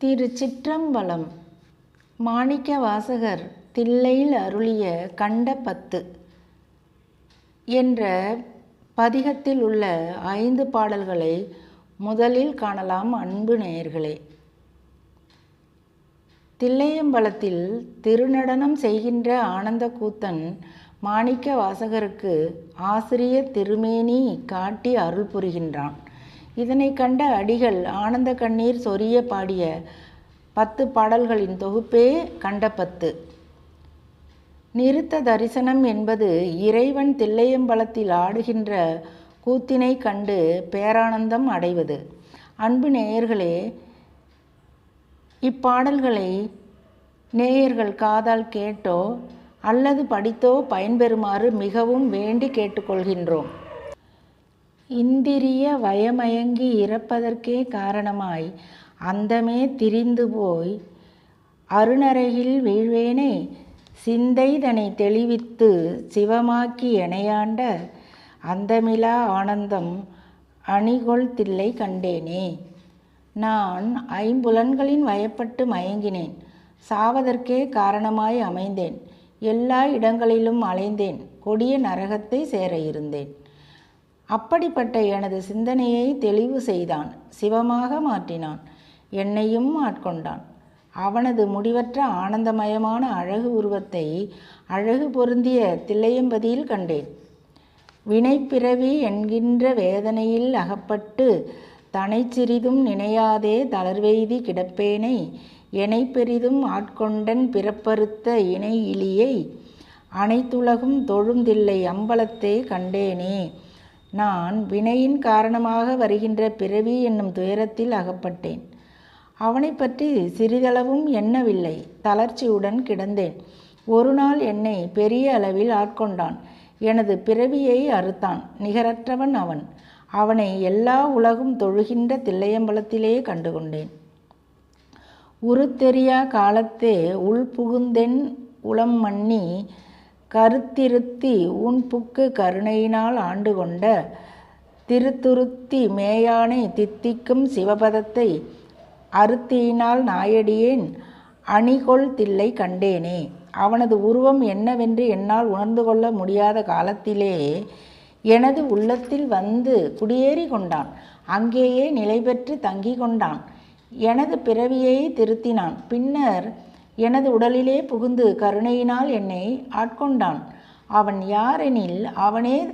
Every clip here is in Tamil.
திருச்சிற்றம்பலம். மாணிக்க வாசகர் தில்லையில் அருளிய கண்ட பத்து என்ற பதிகத்தில் உள்ள ஐந்து பாடல்களை முதலில் காணலாம் அன்பு நேயர்களே. தில்லையம்பலத்தில் திருநடனம் செய்கின்ற ஆனந்த கூத்தன் மாணிக்க வாசகருக்கு ஆசிரிய திருமேனி காட்டி அருள் புரிகின்றான். இதனை கண்ட அடிகள் ஆனந்த கண்ணீர் சொரிய பாடிய பத்து பாடல்களின் தொகுப்பே கண்ட பத்து. நிறுத்த தரிசனம் என்பது இறைவன் தில்லையம்பலத்தில் ஆடுகின்ற கூத்தினை கண்டு பேரானந்தம் அடைவது. அன்பு நேயர்களே இப்பாடல்களை நேயர்கள் காதால் கேட்டோ அல்லது படித்தோ பயன்பெறுமாறு மிகவும் வேண்டி கேட்டுக்கொள்கின்றோம். இந்திரிய வயமயங்கி இறப்பதற்கே காரணமாய் அந்தமே திரிந்து போய் அருணரையில் வீழ்வேனே. சிந்தைதனை தெளிவித்து சிவமாக்கி எனையாண்ட அந்தமிலா ஆனந்தம் அணிகொள் தில்லை கண்டேனே. நான் ஐம்புலன்களின் வயப்பட்டு மயங்கினேன். சாவதற்கே காரணமாய் அமைந்தேன். எல்லா இடங்களிலும் அலைந்தேன். கொடிய நரகத்தை சேர இருந்தேன். அப்படிப்பட்ட எனது சிந்தனையை தெளிவு செய்தான். சிவமாக மாற்றினான். என்னையும் ஆட்கொண்டான். அவனது முடிவற்ற ஆனந்தமயமான அழகு உருவத்தை அழகு பொருந்திய தில்லையம்பதியில் கண்டேன். வினைப்பிறவி என்கின்ற வேதனையில் அகப்பட்டு தனை சிறிதும் நினையாதே தளர்வெய்தி கிடப்பேனை எனை பெரிதும் ஆட்கொண்டன் பிறப்பறுத்த இணை இலியை அனைத்துலகும் தொழுந்தில்லை அம்பலத்தை கண்டேனே. நான் வினையின் காரணமாக வருகின்ற பிறவி என்னும் துயரத்தில் அகப்பட்டேன். அவனை பற்றி சிறிதளவும் எண்ணவில்லை. தளர்ச்சியுடன் கிடந்தேன். ஒரு நாள் என்னை பெரிய அளவில் ஆட்கொண்டான். எனது பிறவியை அறுத்தான். நிகரற்றவன் அவன். அவனை எல்லா உலகும் தொழுகின்ற தில்லையம்பலத்திலே கண்டுகொண்டேன். உருத்தெரியா காலத்தே உள் புகுந்தென் உளம் மன்னி கருத்திருத்தி உன்புக்கு கருணையினால் ஆண்டு கொண்ட திருத்துருத்தி மேயானை தித்திக்கும் சிவபதத்தை அருத்தியினால் நாயடியேன் அணிகொள் தில்லை கண்டேனே. அவனது உருவம் என்னவென்று என்னால் உணர்ந்து கொள்ள முடியாத காலத்திலே எனது உள்ளத்தில் வந்து குடியேறி கொண்டான். அங்கேயே நிலை பெற்று தங்கி கொண்டான். எனது பிறவியை திருத்தினான். பின்னர் எனது உடலிலே புகுந்து கருணையினால் என்னை ஆட்கொண்டான். அவன் யாரெனில் அவனே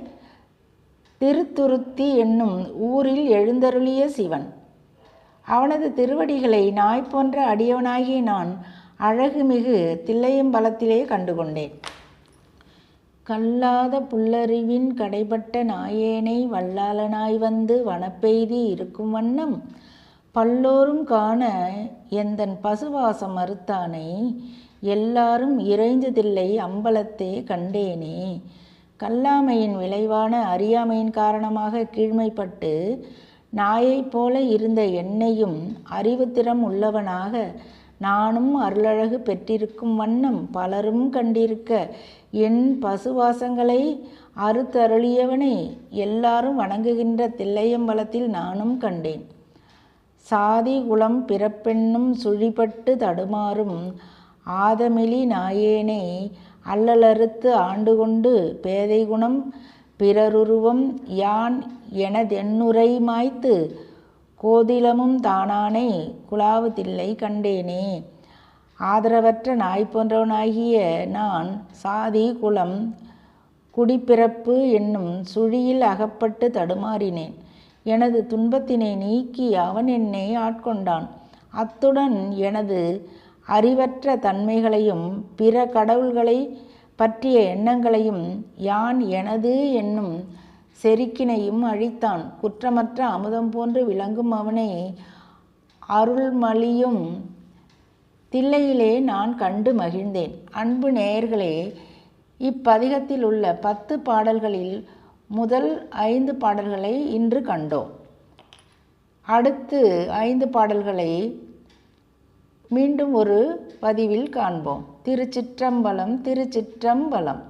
திருத்துருத்தி என்னும் ஊரில் எழுந்தருளிய சிவன். அவனது திருவடிகளை நாய் போன்ற அடியவனாகி நான் அழகுமிகு தில்லையம்பலத்திலே கண்டுகொண்டேன். கல்லாத புல்லறிவின் கடைப்பட்ட நாயேனை வல்லாளனாய் வந்து வனப்பெய்தி இருக்கும் வண்ணம் பல்லோரும் காண எந்தன் பசுவாசம் மறுத்தானை? எல்லாரும் இறைஞ்சதில்லை அம்பலத்தே கண்டேனே. கல்லாமையின் விளைவான அறியாமையின் காரணமாக கீழ்மைப்பட்டு நாயைப் போல இருந்த என்னையும் அறிவுத்திறம் உள்ளவனாக நானும் அருளழகு பெற்றிருக்கும் வண்ணம் பலரும் கண்டிருக்க என் பசுவாசங்களை அறுத்தருளியவனை. எல்லாரும் வணங்குகின்ற தில்லையம்பலத்தில் நானும் கண்டேன். சாதி குலம் பிறப்பெண்ணும் சுழிபட்டு தடுமாறும் ஆதமிலி நாயேனை அல்லலறுத்து ஆண்டு கொண்டு பேதை குணம் பிறருருவம் யான் எனதென்னுரை மாய்த்து கோதிலமும் தானானை குலாவதில்லை கண்டேனே. ஆதரவற்ற நாய் போன்றவனாகிய நான் சாதி குலம் குடிப்பிறப்பு என்னும் சுழியில் அகப்பட்டு தடுமாறினேன். எனது துன்பத்தினை நீக்கி அவன் என்னை ஆட்கொண்டான். அத்துடன் எனது அறிவற்ற தன்மைகளையும் பிற கடவுள்களை பற்றிய எண்ணங்களையும் யான் எனது என்னும் செருக்கினையும் அழித்தான். குற்றமற்ற அமுதம் போன்று விளங்கும் அவனை அருள்மலியும் தில்லையிலே நான் கண்டு மகிழ்ந்தேன். அன்பு நேயர்களே இப்பதிகத்தில் உள்ள பத்து பாடல்களில் முதல் ஐந்து பாடல்களை இன்று கண்டோம். அடுத்து ஐந்து பாடல்களை மீண்டும் ஒரு பதிவில் காண்போம். திருச்சிற்றம்பலம் திருச்சிற்றம்பலம்.